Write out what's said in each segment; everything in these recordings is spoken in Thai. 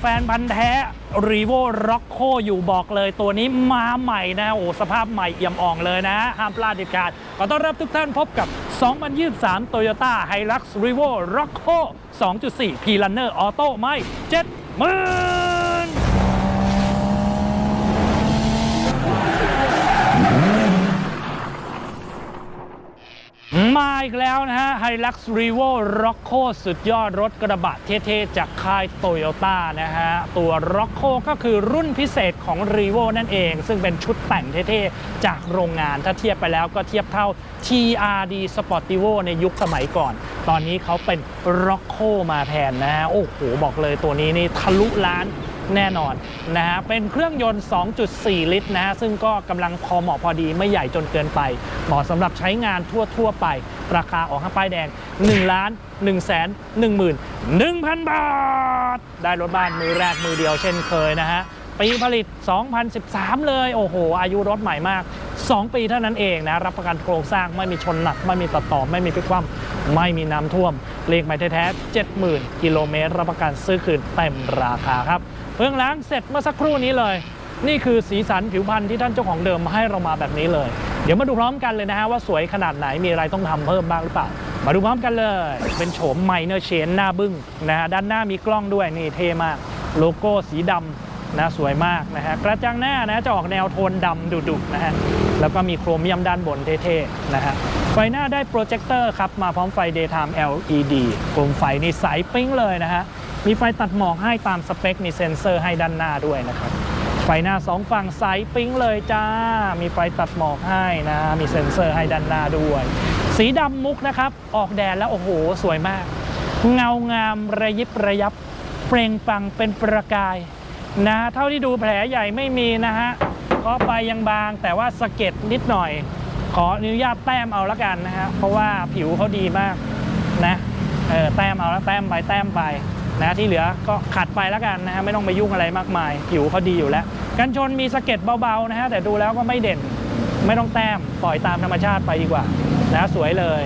แฟนพันธ์แท้ รีโวร็อกโคอยู่บอกเลย ตัวนี้มาใหม่นะโอ้สภาพใหม่เอี่ยมอ่องเลยนะ ห้ามพลาดเด็ดขาดขอต้อนรับทุกท่านพบกับ 2023 Toyota Hilux r e v o r o c c o 2.4 P Runner Auto ไม่เจ็ดมือ มาอีกแล้วนะฮะ Hilux Revo Rocco สุดยอดรถกระบะเท่ๆ จากค่ายโตโยต้านะฮะ ตัว Rocco ก็คือรุ่นพิเศษของ Revo นั่นเอง ซึ่งเป็นชุดแต่งเท่ๆ จากโรงงาน ถ้าเทียบไปแล้วก็เทียบเท่า TRD Sportivo ในยุคสมัยก่อน ตอนนี้เขาเป็น Rocco มาแทนนะฮะ โอ้โห บอกเลยตัวนี้นี่ทะลุล้าน แน่นอนนะฮะเป็นเครื่องยนต์ 2.4 ลิตรนะฮะซึ่งก็กำลังพอเหมาะพอดีไม่ใหญ่จนเกินไป เหมาะสำหรับใช้งานทั่ว ๆ ไป ราคาออกห้างป้ายแดง 1 ล้าน1แสน1หมื่น1,000 บาท ได้รถบ้านมือแรกมือเดียวเช่นเคยนะฮะ ปีผลิต 2013 เลย โอ้โห อายุรถใหม่มาก 2 ปีเท่านั้นเองนะ รับประกันโครงสร้างไม่มีชนหนัก ไม่มีตัดต่อ ไม่มีพิกคว่ำไม่มีน้ำท่วม เลขหมายแท้ๆ70,000 กิโลเมตร รับประกันซื้อคืนเต็มราคาครับ เพิ่งล้างเสร็จเมื่อสักครู่นี้เลย นี่คือสีสันผิวพรรณที่ท่านเจ้าของเดิมให้เรามาแบบนี้เลย เดี๋ยวมาดูพร้อมกันเลยนะฮะว่าสวยขนาดไหนมีอะไรต้องทำเพิ่มบ้างหรือเปล่ามาดูพร้อมกันเลย เป็นโฉมไมเนอร์เชนหน้าบึ้งนะฮะด้านหน้ามีกล้องด้วยนี่เท่มาก โลโก้สีดำ นะสวยมากนะฮะกระจังหน้านะจะออกแนวโทนดำดุๆนะฮะแล้วก็มีโครเมียมด้านบนเท่ๆนะฮะไฟหน้าได้โปรเจคเตอร์ครับมาพร้อมไฟ daytime LED โคมไฟนี่ใสปิ๊งเลยนะฮะมีไฟตัดหมอกให้ตามสเปค มีเซ็นเซอร์ให้ด้านหน้าด้วยนะครับไฟหน้าสองฝั่งใสปิ๊งเลยจ้า มีไฟตัดหมอกให้นะ มีเซ็นเซอร์ให้ด้านหน้าด้วย สีดำมุกนะครับ ออกแดดแล้วโอ้โห สวยมาก เงางามระยิบระยับ เปล่งปลังเป็นประกาย นะเท่าที่ดูแผลใหญ่ไม่มีนะฮะเคาะไปยังบางแต่ว่าสะเก็ดนิดหน่อย ขออนุญาตแต้มเอาละกันนะฮะเพราะว่าผิวเขาดีมากนะเออแต้มเอาแล้วแต้มไปแต้มไปนะที่เหลือก็ขัดไปแล้วกันนะฮะไม่ต้องไปยุ่งอะไรมากมาย ผิวเขาดีอยู่แล้ว กันชนมีสะเก็ดเบาๆนะฮะแต่ดูแล้วก็ไม่เด่นไม่ต้องแต้มปล่อยตามธรรมชาติไปดีกว่านะสวยเลย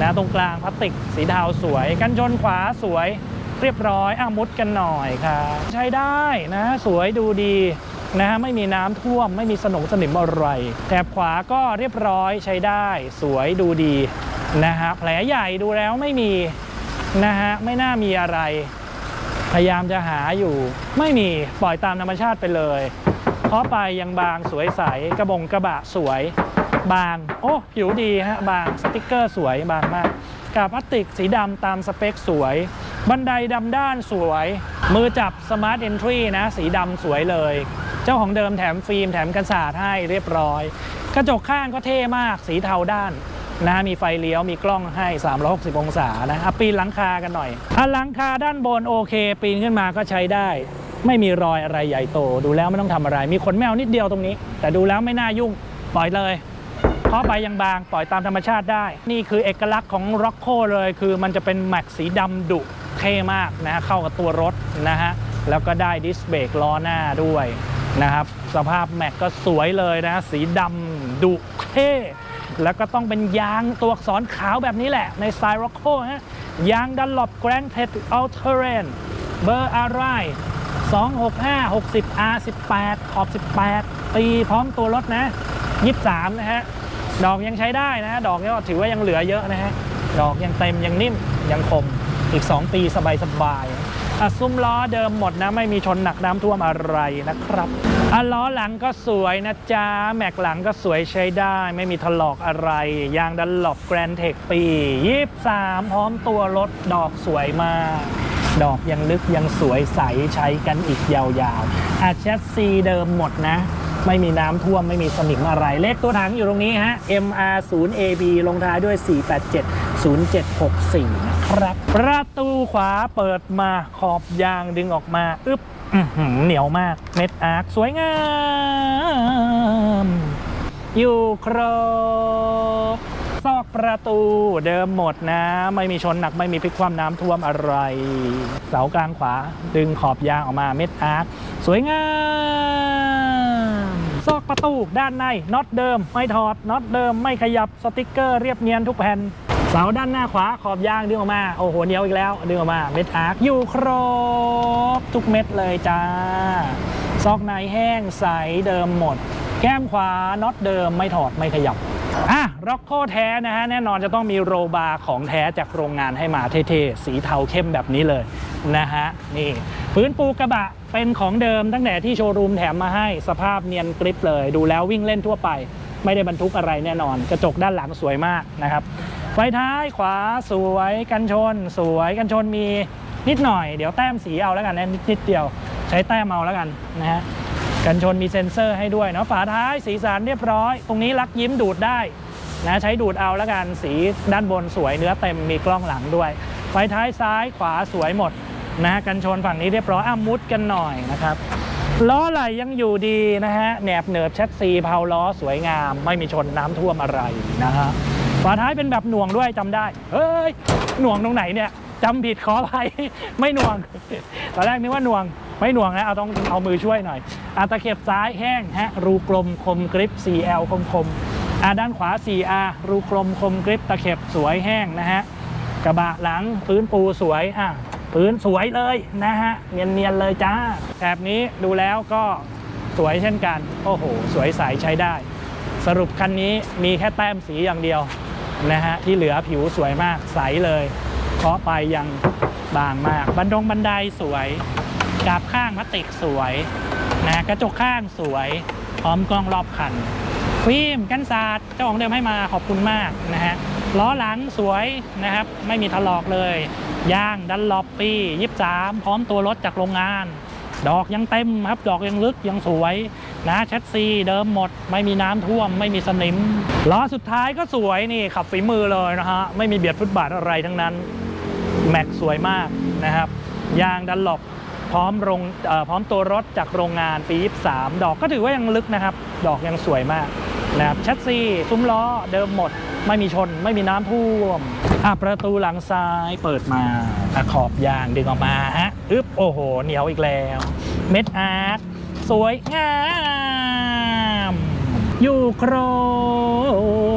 นะตรงกลางพลาสติกสีเทาสวย กันชนขวาสวย เรียบร้อยอะมุดกันหน่อยครับใช้ได้นะสวยดูดีนะฮะไม่มีน้ำท่วมไม่มีสนงสนิมอะไรแถบขวาก็เรียบร้อยใช้ได้ สวยดูดีนะฮะแผลใหญ่ดูแล้วไม่มีนะฮะไม่น่ามีอะไร พยายามจะหาอยู่ ไม่มีปล่อยตามธรรมชาติไปเลยเคาะไปยังบางสวยใสกระบงกระบะสวย บาง โอ้ผิวดีฮะบางสติกเกอร์สวยบางมากกาบพลาสติกสีดำตามสเปคสวย บันไดดำด้านสวย มือจับสมาร์ทเอนทรีนะ สีดำสวยเลย เจ้าของเดิมแถมฟิล์มแถมกันศาสตร์ให้เรียบร้อย กระจกข้างก็เท่มากสีเทาด้านนะมีไฟเลี้ยวมีกล้องให้ 360 องศานะอปีนหลังคากันหน่อยอะหลังคาด้านบนโอเค ปีนขึ้นมาก็ใช้ได้ ไม่มีรอยอะไรใหญ่โต ดูแล้วไม่ต้องทำอะไร มีขนแมวนิดเดียวตรงนี้ แต่ดูแล้วไม่น่ายุ่งปล่อยเลยเพราะไปยังบางปล่อยตามธรรมชาติได้ นี่คือเอกลักษณ์ของ r o c c o เลย คือมันจะเป็นแม็กสีดำดุ เท่มากนะเข้ากับตัวรถนะฮะแล้วก็ได้ดิสเบรกล้อหน้าด้วยนะครับสภาพแม็กก็สวยเลยนะสีดำดุเท่แล้วก็ต้องเป็นยางตัวอักษรขาวแบบนี้แหละ ในสไตล์ร็อกโคฮะยางดันหลบแกรนเท d อัลเทเรนเบอร์อะไร265 60 R 18ขอบ 18ปีพร้อมตัวรถนะ 23 นะฮะ ดอกยังใช้ได้นะฮะดอกก็ถือว่ายังเหลือเยอะนะฮะ ดอกยังเต็มยังนิ่มยังคม อีก 2 ปีสบายๆอะซุ้มล้อเดิมหมดนะ ไม่มีชนหนักน้ำท่วมอะไรนะครับอะล้อหลังก็สวยนะจ๊ะ แม็กหลังก็สวยใช้ได้ ไม่มีถลอกอะไร ยางดันหลบแกรนเทคปี 23 พร้อมตัวรถดอกสวยมากดอกยังลึกยังสวยใสใช้กันอีกยาวๆ อาแชสซีเดิมหมดนะ ไม่มีน้ำท่วมไม่มีสนิมอะไร เลขตัวถังอยู่ตรงนี้ฮะ MR 0 AB ลงท้ายด้วย 487 0764นะ ครับ ประตูขวาเปิดมาขอบยางดึงออกมาอึ๊บเหนียวมากเม็ดอาร์คสวยงาม อยู่ครบซอกประตูเดิมหมดนะ ไม่มีชนหนักไม่มีพลิกคว่ำน้ำท่วมอะไร เสากลางขวาดึงขอบยางออกมาเม็ดอาร์คสวยงามซอกประตูด้านในน็อตเดิม ไม่ถอดน็อตเดิมไม่ขยับสติกเกอร์เรียบเนียนทุกแผ่น เสาด้านหน้าขวาขอบยางดึงออกมา โอ้โหเหนียวอีกแล้ว ดึงออกมาเม็ดอาร์คอยู่ครบ ทุกเม็ดเลยจ้า ซอกในแห้งใสเดิมหมด แก้มขวาน็อตเดิมไม่ถอดไม่ขยับอะร็อกโคแท้นะฮะ แน่นอนจะต้องมีโรบาร์ของแท้จากโรงงานให้มาเท่ๆ สีเทาเข้มแบบนี้เลยนะฮะ นี่พื้นปูกระบะเป็นของเดิมตั้งแต่ที่โชว์รูมแถมมาให้สภาพเนียนกริปเลย ดูแล้ววิ่งเล่นทั่วไป ไม่ได้บรรทุกอะไรแน่นอน กระจกด้านหลังสวยมากนะครับ ไฟท้ายขวาสวยกันชน สวยกันชนมีนิดหน่อย เดี๋ยวแต้มสีเอาแล้วกันนะนิดนิดเดียวใช้แต้มเอาแล้วกันนะฮะกันชนมีเซ็นเซอร์ให้ด้วยเนาะฝาท้ายสีสันเรียบร้อย ตรงนี้ลักยิ้มดูดได้นะใช้ดูดเอาแล้วกันสีด้านบนสวยเนื้อเต็มมีกล้องหลังด้วย ไฟท้ายซ้ายขวาสวยหมดนะกันชนฝั่งนี้เรียบร้อยอะมุดกันหน่อยนะครับล้อไหลยังอยู่ดีนะฮะแหนบเหนือบแชทซีเพาล้อสวยงาม ไม่มีชนน้ำท่วมอะไรนะฮะ ฝาท้ายเป็นแบบหน่วงด้วยจำได้ เฮ้ย หน่วงตรงไหนเนี่ยจำผิดขออภัยไม่หน่วง ตอนแรกนึกว่าหน่วง ไม่หน่วงนะ เอาต้องเอามือช่วยหน่อยอาตะเข็บซ้ายแห้งฮะ รูกลมคมกริป 4L คมคมอาด้านขวา 4R รูกลมคมกริปตะเข็บสวยแห้งนะฮะ กระบะหลังพื้นปูสวยอะพื้นสวยเลยนะฮะ เนียนๆเลยจ้าแถบนี้ดูแล้วก็สวยเช่นกัน โอ้โห สวยใสใช้ได้ สรุปคันนี้มีแค่แต้มสีอย่างเดียว นะฮะที่เหลือผิวสวยมากใสเลยเคาะไปยังบางมากบันดงบันไดสวยกราบข้างพลาสติกสวยนะกระจกข้างสวยพร้อมกล้องรอบคันฟิล์มกันศาสตร์เจ้าของเดิมให้มาขอบคุณมากนะฮะล้อหลังสวยนะครับไม่มีถลอกเลยยางดันลอปปี้ยิบสามพร้อมตัวรถจากโรงงาน ดอกยังเต็มครับดอกยังลึกยังสวย นะแชทซีเดิมหมด ไม่มีน้ำท่วม ไม่มีสนิมล้อสุดท้ายก็สวยนี่ขับฝีมือเลยนะฮะ ไม่มีเบียดฟุตบาทอะไรทั้งนั้น แม็กสวยมากนะครับ ยางดันหลบพร้อมโรงพร้อมตัวรถจากโรงงานปี23ดอกก็ถือว่ายังลึกนะครับ ดอกยังสวยมากนะครับแชทซีซุ้มล้อเดิมหมด ไม่มีชน ไม่มีน้ำท่วมอะประตูหลังซ้ายเปิดมาอขอบยางดึงออกมาฮะอึ๊บโอ้โหเหนียวอีกแล้ว เม็ดอาร์ต สวยงาม อยู่คร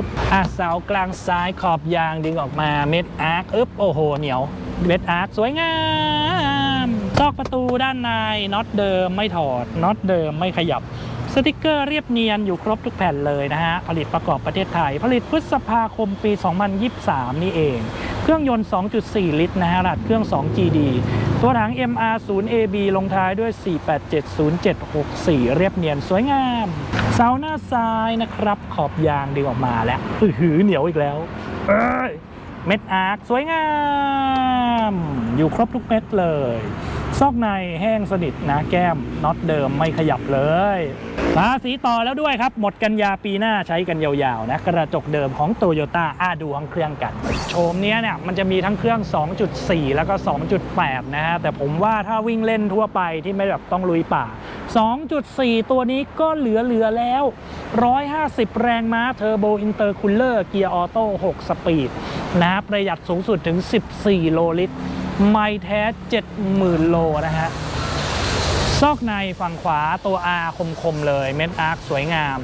บอะเสากลางซ้ายขอบยางดึงออกมาเม็ดอาร์คอึ๊บโอ้โห เหนียวเม็ดอาร์คสวยงามซอกประตูด้านในน็อตเดิมไม่ถอดน็อตเดิมไม่ขยับ สติกเกอร์เรียบเนียนอยู่ครบทุกแผ่นเลยนะฮะ ผลิตประกอบประเทศไทย ผลิตพฤษภาคมปี 2023 นี่เอง เครื่องยนต์ 2.4 ลิตรนะฮะรหัสเครื่อง 2GD ตัวถัง MR0AB ลงท้ายด้วย 4870764 เรียบเนียนสวยงาม เสาหน้าซ้ายนะครับ ขอบยางดึงออกมาแล้วอื้อหือเหนียวอีกแล้วเอ้ยเม็ดอาร์คสวยงาม อยู่ครบทุกเม็ดเลย ซอกในแห้งสนิทนะแก้มน็อตเดิมไม่ขยับเลยภาษีต่อแล้วด้วยครับ หมดกันยาปีหน้าใช้กันยาวๆนะ กระจกเดิมของโตโยต้าอาดูห้องเครื่องกัน โฉมเนี้ยเนี่ยมันจะมีทั้งเครื่อง 2.4 แล้วก็ 2.8 นะฮะ แต่ผมว่าถ้าวิ่งเล่นทั่วไปที่ไม่แบบต้องลุยป่า 2.4 ตัวนี้ก็เหลือๆแล้ว 150 แรงม้าเทอร์โบอินเตอร์คูลเลอร์เกียร์ออโต้ 6 สปีดนะประหยัดสูงสุดถึง 14 โลลิตร ไม่แท้ 70,000 โลนะฮะ ซอกในฝั่งขวาตัว R คมๆ เลย เม็ดอาร์คสวยงาม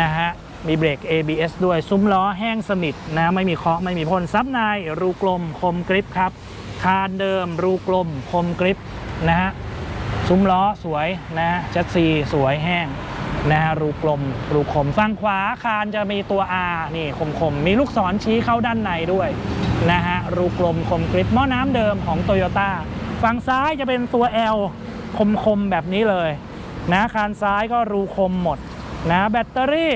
นะฮะ มีเบรก ABS ด้วย ซุ้มล้อแห้งสนิทนะ ไม่มีเคาะไม่มีพ่นซับในรูกลมคมกริปครับ คานเดิมรูกลมคมกริปนะฮะ ซุ้มล้อสวยนะฮะชัดซีสวยแห้งนะฮะรูกลมรูคมฝั่งขวาคานจะมีตัว R นี่คมคมๆมีลูกศรชี้เข้าด้านในด้วย นะฮะรูกลมคมกริปหม้อน้ำเดิมของโตโยต้าฝั่งซ้ายจะเป็นตัว L คมคมแบบนี้เลยนะคานซ้ายก็รูคมหมดนะแบตเตอรี่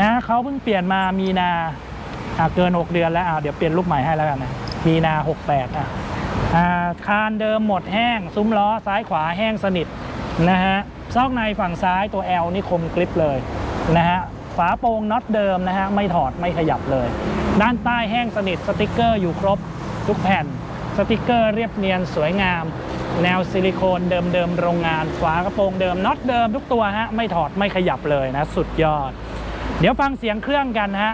นะเขาเพิ่งเปลี่ยนมามีนาเกิน 6 เดือนแล้วเดี๋ยวเปลี่ยนลูกใหม่ให้แล้วกันนะมีนา 68อะอ่าคานเดิมหมดแห้ง ซุ้มล้อซ้ายขวาแห้งสนิทนะฮะซอกในฝั่งซ้ายตัว L นี่คมกริปเลยนะฮะฝาโปรงน็อตเดิมนะฮะไม่ถอดไม่ขยับเลย ด้านใต้แห้งสนิทสติกเกอร์อยู่ครบทุกแผ่น สติกเกอร์เรียบเนียนสวยงาม แนวซิลิโคนเดิมๆโรงงาน ฝากระโปรงเดิมน็อตเดิมทุกตัวฮะไม่ถอดไม่ขยับเลยนะ สุดยอด เดี๋ยวฟังเสียงเครื่องกันฮะ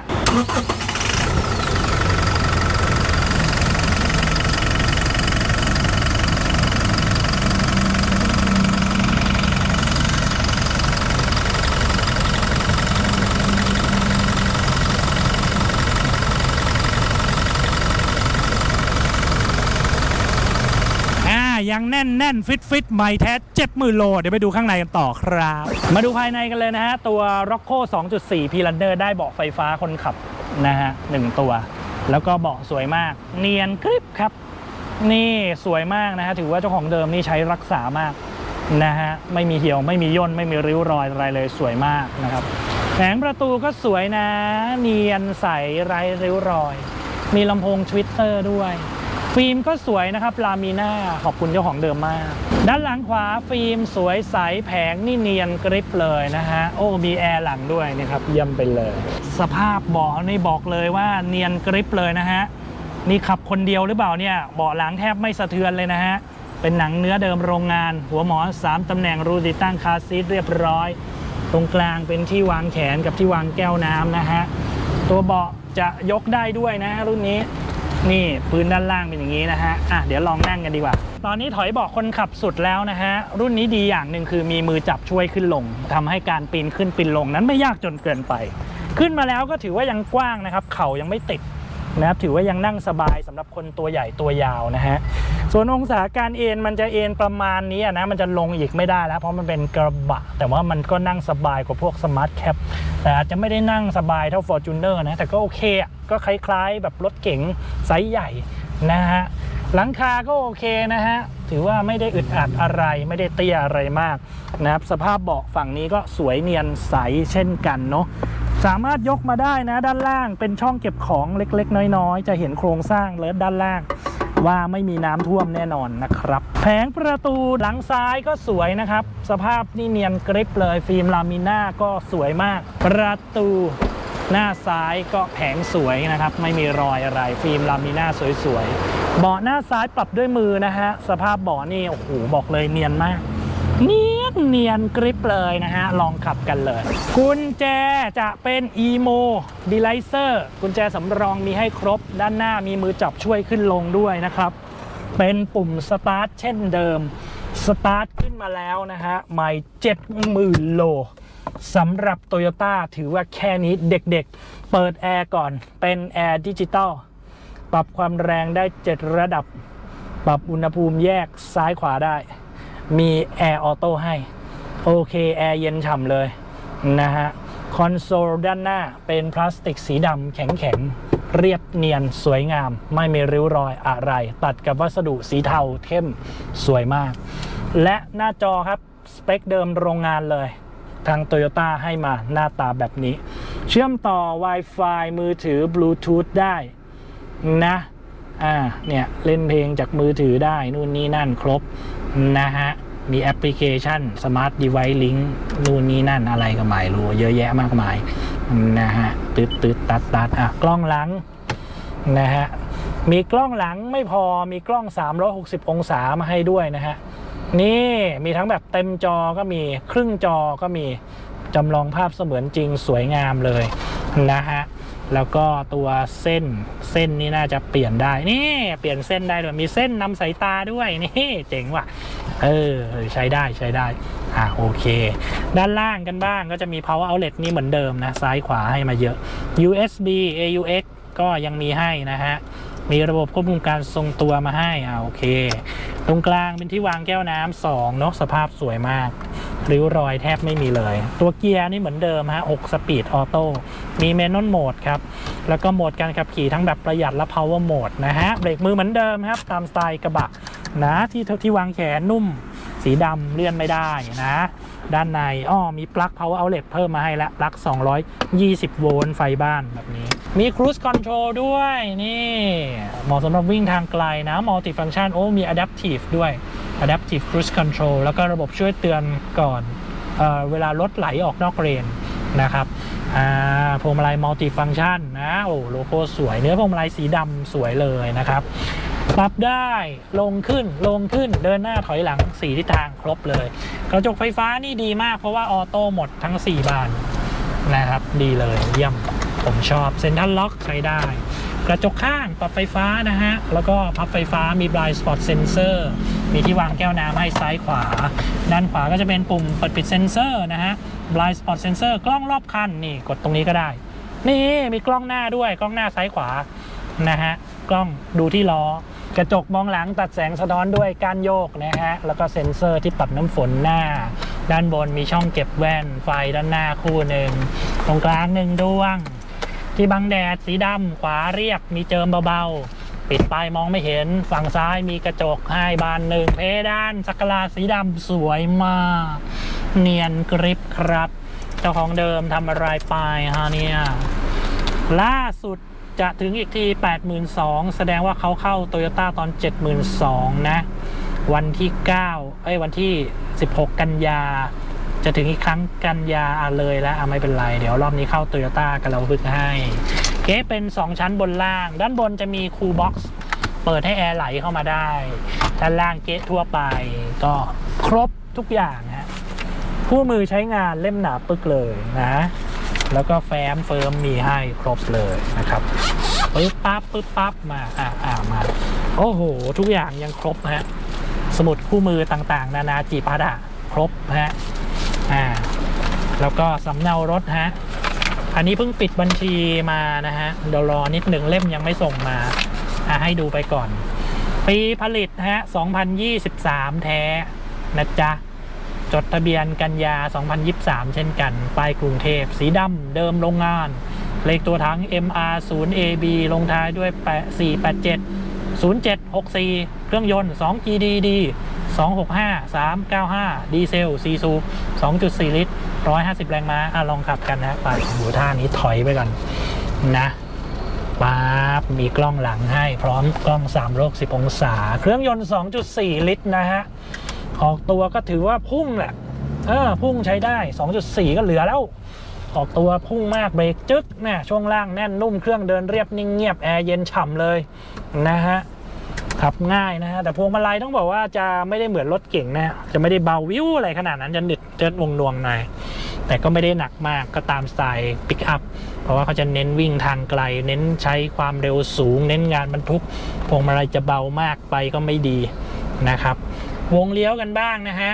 ยังแน่นแน่นฟิตฟิตใหม่แท้เจ็บมือโล เดี๋ยวไปดูข้างในกันต่อครับ มาดูภายในกันเลยนะฮะ ตัว Rocco 2.4 p l a n d e r ได้เบาะไฟฟ้าคนขับนะฮะหนึ่งตัว แล้วก็เบาะสวยมาก เนียนกริบครับ นี่สวยมากนะฮะ ถือว่าเจ้าของเดิมนี่ใช้รักษามากนะฮะ ไม่มีเหี่ยวไม่มีย่นไม่มีริ้วรอยอะไรเลยสวยมากนะครับแผงประตูก็สวยนะ เนียนใสไร้ริ้วรอย มีลำโพงทวิตเตอร์ด้วย ฟิล์มก็สวยนะครับลามีน่าขอบคุณเจ้าของเดิมมาก ด้านหลังขวาฟิล์มสวยใสแผงนี่เนียนกริบเลยนะฮะโอ้มีแอร์หลังด้วยนะครับเยี่ยมไปเลย สภาพเบาะนี่บอกเลยว่าเนียนกริบเลยนะฮะนี่ขับคนเดียวหรือเปล่าเนี่ยเบาะหลังแทบไม่สะเทือนเลยนะฮะเป็นหนังเนื้อเดิมโรงงาน หัวหมอน3ตำแหน่งรูติดตั้งคาซีทเรียบร้อย ตรงกลางเป็นที่วางแขนกับที่วางแก้วน้ำนะฮะตัวเบาะจะยกได้ด้วยนะฮะรุ่นนี้ นี่พื้นด้านล่างเป็นอย่างนี้นะฮะอะเดี๋ยวลองนั่งกันดีกว่า ตอนนี้ถอยบอกคนขับสุดแล้วนะฮะ รุ่นนี้ดีอย่างหนึ่งคือมีมือจับช่วยขึ้นลงทำให้การปีนขึ้นปีนลงนั้นไม่ยากจนเกินไป ขึ้นมาแล้วก็ถือว่ายังกว้างนะครับ เข่ายังไม่ติด นะครับถือว่ายังนั่งสบายสำหรับคนตัวใหญ่ตัวยาวนะฮะส่วนองศาการเอนมันจะเอนประมาณนี้นะมันจะลงอีกไม่ได้แล้ว เพราะมันเป็นกระบะ แต่ว่ามันก็นั่งสบายกว่าพวกสมาร์ทแคปแต่อาจจะไม่ได้นั่งสบายเท่า Fortuner นะแต่ก็โอเคก็คล้ายๆ แบบรถเก๋งไซส์ใหญ่นะฮะหลังคาก็โอเคนะฮะถือว่าไม่ได้อึดอัดอะไรไม่ได้เตี้ยอะไรมากนะครับสภาพเบาะฝั่งนี้ก็สวยเนียนใสเช่นกันเนาะ สามารถยกมาได้นะด้านล่างเป็นช่องเก็บของเล็กๆ น้อยๆ จะเห็นโครงสร้างเลยด้านล่าง ว่าไม่มีน้ำท่วมแน่นอนนะครับ แผงประตูหลังซ้ายก็สวยนะครับ สภาพนี่เนียนกริบเลยฟิล์มลามิน่าก็สวยมาก ประตูหน้าซ้ายก็แผงสวยนะครับ ไม่มีรอยอะไรฟิล์มลามิน่าสวยๆเบาะหน้าซ้ายปรับด้วยมือนะฮะสภาพเบาะนี่โอ้โหบอกเลยเนียนมาก เนียนเนียนกริปเลยนะฮะ ลองขับกันเลย กุญแจจะเป็น EMO d e l i z e r กุญแจสำรองมีให้ครบด้านหน้ามีมือจับช่วยขึ้นลงด้วยนะครับ เป็นปุ่มสตาร์ทเช่นเดิม สตาร์ทขึ้นมาแล้วนะฮะ ไม่70,000โลสำหรับ Toyota ถือว่าแค่นี้เด็กๆ เปิดแอร์ก่อนเป็นแอร์ดิจิตอลปรับความแรงได้ 7 ระดับ ปรับอุณหภูมิแยกซ้ายขวาได้ มีแอร์ออโต้ให้ โอเคแอร์เย็นฉ่ำเลยนะฮะ คอนโซลด้านหน้าเป็นพลาสติกสีดำแข็งๆ เรียบเนียนสวยงาม ไม่มีริ้วรอยอะไร ตัดกับวัสดุสีเทาเข้มสวยมาก และหน้าจอครับ สเปคเดิมโรงงานเลยทาง Toyota ให้มาหน้าตาแบบนี้ เชื่อมต่อ Wi-Fi มือถือ Bluetooth ได้นะ อ่าเนี่ยเล่นเพลงจากมือถือได้นู่นนี่นั่นครบนะฮะมีแอปพลิเคชัน Smart Device Link นู่นนี่นั่นอะไรก็ไม่รู้ เยอะแยะมากมายนะฮะตืดตืดตัดตัดอะกล้องหลังนะฮะมีกล้องหลังไม่พอมีกล้อง 360 องศามาให้ด้วยนะฮะนี่มีทั้งแบบเต็มจอก็มีครึ่งจอก็มีจำลองภาพเสมือนจริงสวยงามเลยนะฮะ แล้วก็ตัวเส้นเส้นนี่น่าจะเปลี่ยนได้นี่เปลี่ยนเส้นได้ด้วยมีเส้นนำสายตาด้วยนี่เจ๋งว่ะเออใช้ได้ใช้ได้อะโอเค ด้านล่างกันบ้างก็จะมี power outlet นี่เหมือนเดิมนะ ซ้ายขวาให้มาเยอะ USB AUX ก็ยังมีให้นะฮะ มีระบบควบคุมการทรงตัวมาให้อ่าโอเค ตรงกลางเป็นที่วางแก้วน้ำสองเนาะสภาพสวยมากริ้วรอยแทบไม่มีเลย ตัวเกียร์นี่เหมือนเดิมฮะ6สปีดออโต้มีเมน u นโหมดครับ แล้วก็โหมดการขับขี่ทั้งแบบประหยัดและ power mode นะฮะ เบรกมือเหมือนเดิมครับ ตามสไตล์กระบะนะที่ที่วางแขนนุ่มสีดำเลื่อนไม่ได้นะ ด้านในอ้อมีปลั๊ก power outlet เพิ่มมาให้แล้วปลั๊ก 220 โวลต์ไฟบ้านแบบนี้ มี cruise control ด้วยนี่เหมาะสำหรับวิ่งทางไกลนะ multi function โอ้มี adaptive ด้วย adaptive cruise control แล้วก็ระบบช่วยเตือนก่อนเออเวลารถไหลออกนอกเลนนะครับพวงมาลัย multi function นะ โอ้โลโก้สวย เนื้อพวงมาลัยสีดำสวยเลยนะครับ รับได้ลงขึ้นลงขึ้นเดินหน้าถอยหลังสีทิศทางครบเลย กระจกไฟฟ้านี่ดีมากเพราะว่าออโต้หมดทั้ง 4 บานนะครับ ดีเลยเยี่ยมผมชอบเซ็นทรัลล็อกใช้ได้ กระจกข้างปรับไฟฟ้านะฮะ แล้วก็พับไฟฟ้ามี blind spot sensor มีที่วางแก้วน้ำให้ซ้ายขวา ด้านขวาก็จะเป็นปุ่มเปิดปิดเซนเซอร์นะฮะ blind spot sensor กล้องรอบคันนี่กดตรงนี้ก็ได้ นี่มีกล้องหน้าด้วยกล้องหน้าซ้ายขวา นะฮะกล้องดูที่ล้อกระจกมองหลังตัดแสงสะท้อนด้วยก้านโยกนะฮะแล้วก็เซ็นเซอร์ที่ปรับน้ำฝนหน้า ด้านบนมีช่องเก็บแว่นไฟด้านหน้าคู่หนึ่งตรงกลางหนึ่งดวง ที่บังแดดสีดำขวาเรียบมีเจิมเบาๆ ปิดไปมองไม่เห็นฝั่งซ้ายมีกระจกให้บานหนึ่งเพดานสักลาสีดำสวยมาก เนียนกริบครับ เจ้าของเดิมทำอะไรไปฮะเนี่ยล่าสุด จะถึงอีกที82,000 แสดงว่าเขาเข้าโตโยต้าตอน 72,000 นะ วันที่ 9 เอ้ย วันที่ 16 กันยา จะถึงอีกครั้งกันยาอะเลยแล้วอะไม่เป็นไร เดี๋ยวรอบนี้เข้าโตโยต้ากันเราพึกให้ เก๊เป็น 2 ชั้นบนล่าง ด้านบนจะมีคูลบ็อกซ์ เปิดให้แอร์ไหลเข้ามาได้ ด้านล่างเก๊ทั่วไป ก็ครบทุกอย่างฮะคู่มือใช้งานเล่มหนาปึกเลยนะ แล้วก็แฟ้มเฟิร์มมีให้ครบเลยนะครับปึ๊บปั๊บปึ๊บปั๊บมาอ่าอ่ามาโอ้โห ทุกอย่างยังครบนะฮะสมุดคู่มือต่างๆ นานาจีพัดอะครบนะฮะอ่าแล้วก็สำเนารถฮะอันนี้เพิ่งปิดบัญชีมานะฮะเดี๋ยวรอนิดหนึ่งเล่มยังไม่ส่งมาอะให้ดูไปก่อน ปีผลิตฮะ 2023 แท้นะจ๊ะ จดทะเบียนกันยา 2023 เช่นกัน ป้ายกรุงเทพ สีดำเดิมโรงงาน เลขตัวถัง MR 0 AB ลงท้ายด้วย 487 0764 เครื่องยนต์ 2 GDD 265 395 ดีเซล 4 สูบ 2.4 ลิตร 150 แรงม้าอะลองขับกันนะไปดูท่านี้ถอยไปก่อนนะป๊าบมีกล้องหลังให้พร้อมกล้อง 3 โลก 10 องศา เครื่องยนต์ 2.4 ลิตรนะฮะ ออกตัวก็ถือว่าพุ่งแหละเออพุ่งใช้ได้ 2.4 ก็เหลือแล้ว ออกตัวพุ่งมากเบรกจึ๊กนี่ช่วงล่างแน่นนุ่มเครื่องเดินเรียบนิ่งเงียบแอร์เย็นฉ่ำเลยนะฮะขับง่ายนะฮะแต่พวงมาลัยต้องบอกว่าจะไม่ได้เหมือนรถเก่งนะจะไม่ได้เบาวิวอะไรขนาดนั้นจะหนึดจะวงนวงหน่อยแต่ก็ไม่ได้หนักมากก็ตามสไตล์ปิกอัพเพราะว่าเขาจะเน้นวิ่งทางไกล เน้นใช้ความเร็วสูง เน้นงานบรรทุกพวงมาลัยจะเบามากไปก็ไม่ดีนะครับ วงเลี้ยวกันบ้างนะฮะ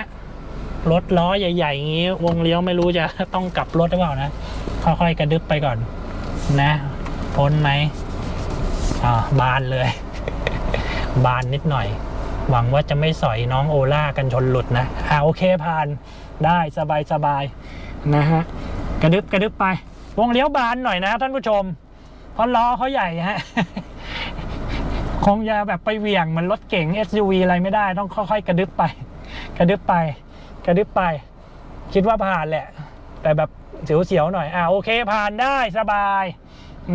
รถล้อใหญ่ๆอย่างนี้ วงเลี้ยวไม่รู้จะต้องกลับรถหรือเปล่านะ ค่อยๆกระดึบไปก่อน นะพ้นไหมอ่าบานเลย บานนิดหน่อย หวังว่าจะไม่สอยน้องโอล่ากันชนหลุดนะ อ่าโอเคผ่านได้สบายๆนะฮะ กระดึบกระดึบไป วงเลี้ยวบานหน่อยนะท่านผู้ชม เพราะล้อเขาใหญ่ฮะ คงจะแบบไปเหวี่ยงเหมือนรถเก๋ง SUV อะไรไม่ได้ต้องค่อยๆ กระดึบไป กระดึบไป กระดึบไป คิดว่าผ่านแหละ แต่แบบเสียวๆหน่อยอ่าโอเคผ่านได้สบาย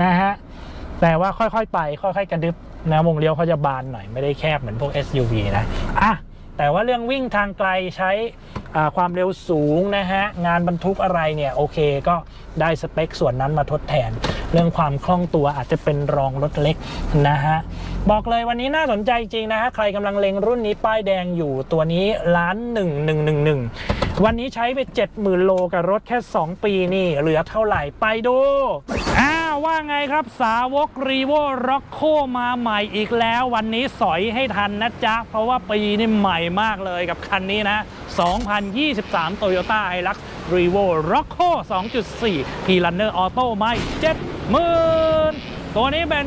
นะฮะแต่ว่าค่อยๆไป ค่อยๆ กระดึบนะวงเลี้ยวเขาจะบานหน่อยไม่ได้แคบเหมือนพวก SUV นะอะแต่ว่าเรื่องวิ่งทางไกลใช้ความเร็วสูงนะฮะ งานบรรทุกอะไรเนี่ย โอเคก็ได้สเปคส่วนนั้นมาทดแทน รื่องความคล่องตัวอาจจะเป็นรองรถเล็กนะฮะบอกเลยวันนี้น่าสนใจจริงนะฮะใครกำลังเล็งรุ่นนี้ป้ายแดงอยู่ตัวนี้ล้านหนึ่งหนึ่งหนึ่งหนึ่งวันนี้ใช้ไป 70,000 โลกับรถแค่ 2 ปีนี่เหลือเท่าไหร่ไปดูอ้าวว่าไงครับสาวกรีโวร็อกโคมาใหม่อีกแล้ว วันนี้สอยให้ทันนะจ๊ะ เพราะว่าปีนี้ใหม่มากเลยกับคันนี้นะ 2023 Toyota Hilux Revo Rocco 2.4 p l a n n e r Auto ไม่70,000ตัวนี้เป็น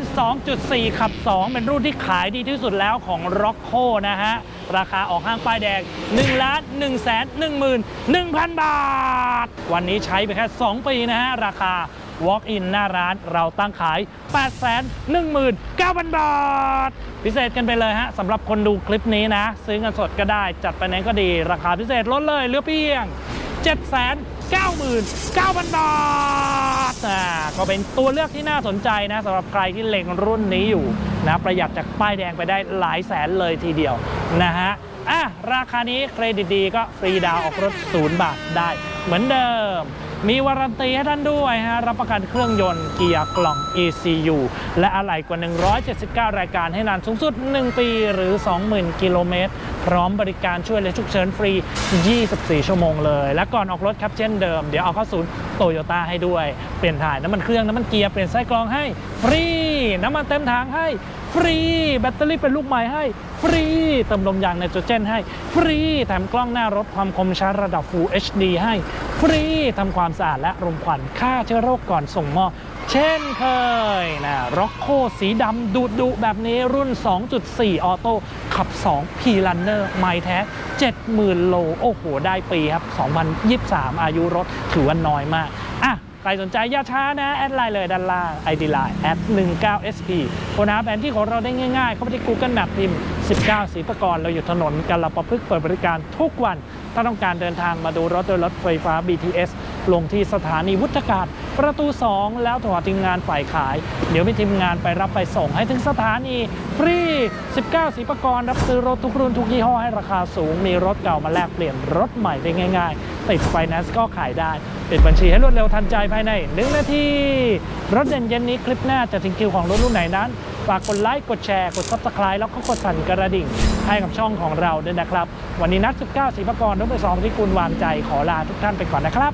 2.4 ขับ 2 เป็นรุ่นที่ขายดีที่สุดแล้วของ Rocco นะฮะ ราคาออกห้างป้ายแดง1ล้าน1แสน1 1 0 0 0บาท วันนี้ใช้ไปแค่ 2 ปีนะฮะ ราคา Walk in หน้าร้านเราตั้งขาย 8 1 9 0 0 0 บาท พิเศษกันไปเลยฮะสำหรับคนดูคลิปนี้นะ ซื้อเงินสดก็ได้ จัดไปไหนก็ดี ราคาพิเศษลดเลยเหลือเพียง 7 9 9 0 0 0 บาทอ่าก็เป็นตัวเลือกที่น่าสนใจนะสำหรับใครที่เล็งรุ่นนี้อยู่นะประหยัดจากป้ายแดงไปได้หลายแสนเลยทีเดียวนะฮะ อะราคานี้เครดิตดีก็ฟรีดาวออกรถศูนย์บาทได้ เหมือนเดิม มีวารันตีให้ท่านด้วยฮะรับประกันเครื่องยนต์เกียร์กล่อง ECU และอะไหล่กว่า 179 รายการให้นานสูงสุด 1 ปีหรือ 20,000 กิโลเมตร พร้อมบริการช่วยเหลือฉุกเฉินฟรี 24 ชั่วโมงเลย และก่อนออกรถครับเช่นเดิม เดี๋ยวเอาเข้าศูนย์โตโยต้าให้ด้วย เปลี่ยนถ่ายน้ำมันเครื่องน้ำมันเกียร์เปลี่ยนไส้กรองให้ฟรีน้ำมันเต็มถังให้ ฟรี แบตเตอรี่เป็นลูกใหม่ให้ ฟรี เติมลมยางไนโตรเจนให้ ฟรี แถมกล้องหน้ารถความคมชัดระดับ Full HD ให้ ฟรีทำความสะอาดและรมควันฆ่าเชื้อโรคก่อนส่งมอบเช่นเคยนะร็อกโคสีดำดุดุแบบนี้รุ่น 2.4 ออโต้ขับ 2 P Runner ไมล์แท้ 70,000 โล โอ้โห ได้ปีครับ 2023 อายุรถถือว่าน้อยมาก อะ ใครสนใจอย่าช้านะ แอดไลน์เลยด้านล่าง ID Line แอด 19SP ค้นหาแผนที่ของเราได้ง่ายๆ เข้าไปที่ Google Map พิมพ์ 19สีประกรณ์เราอยู่ถนนกาลประพฤกเปิดบริการทุกวัน ถ้าต้องการเดินทางมาดูรถโดยรถไฟฟ้า BTS ลงที่สถานีวุฒากาศ ประตู 2 แล้วโทรหาทีมงานฝ่ายขาย เดี๋ยวมีทีมงานไปรับไปส่งให้ถึงสถานีฟรี 19 สีประกรรับซื้อรถทุกรุ่นทุกยี่ห้อให้ราคาสูง มีรถเก่ามาแลกเปลี่ยนรถใหม่ได้ง่าย ๆ ติดไฟแนนซ์ก็ขายได้ปิดบัญชีให้รวดเร็วทันใจภายใน 1 นาที รถเด่นเย็นนี้คลิปหน้าจะถึงคิวของรถรุ่นไหนนั้น ฝากกดไลค์ กดแชร์ กด subscribe แล้วก็กดสั่นกระดิ่ง ให้กับช่องของเราด้วยนะครับ วันนี้นัด 19สีประกรณ์รถไปสองที่คุณวางใจขอลาทุกท่านไปก่อนนะครับ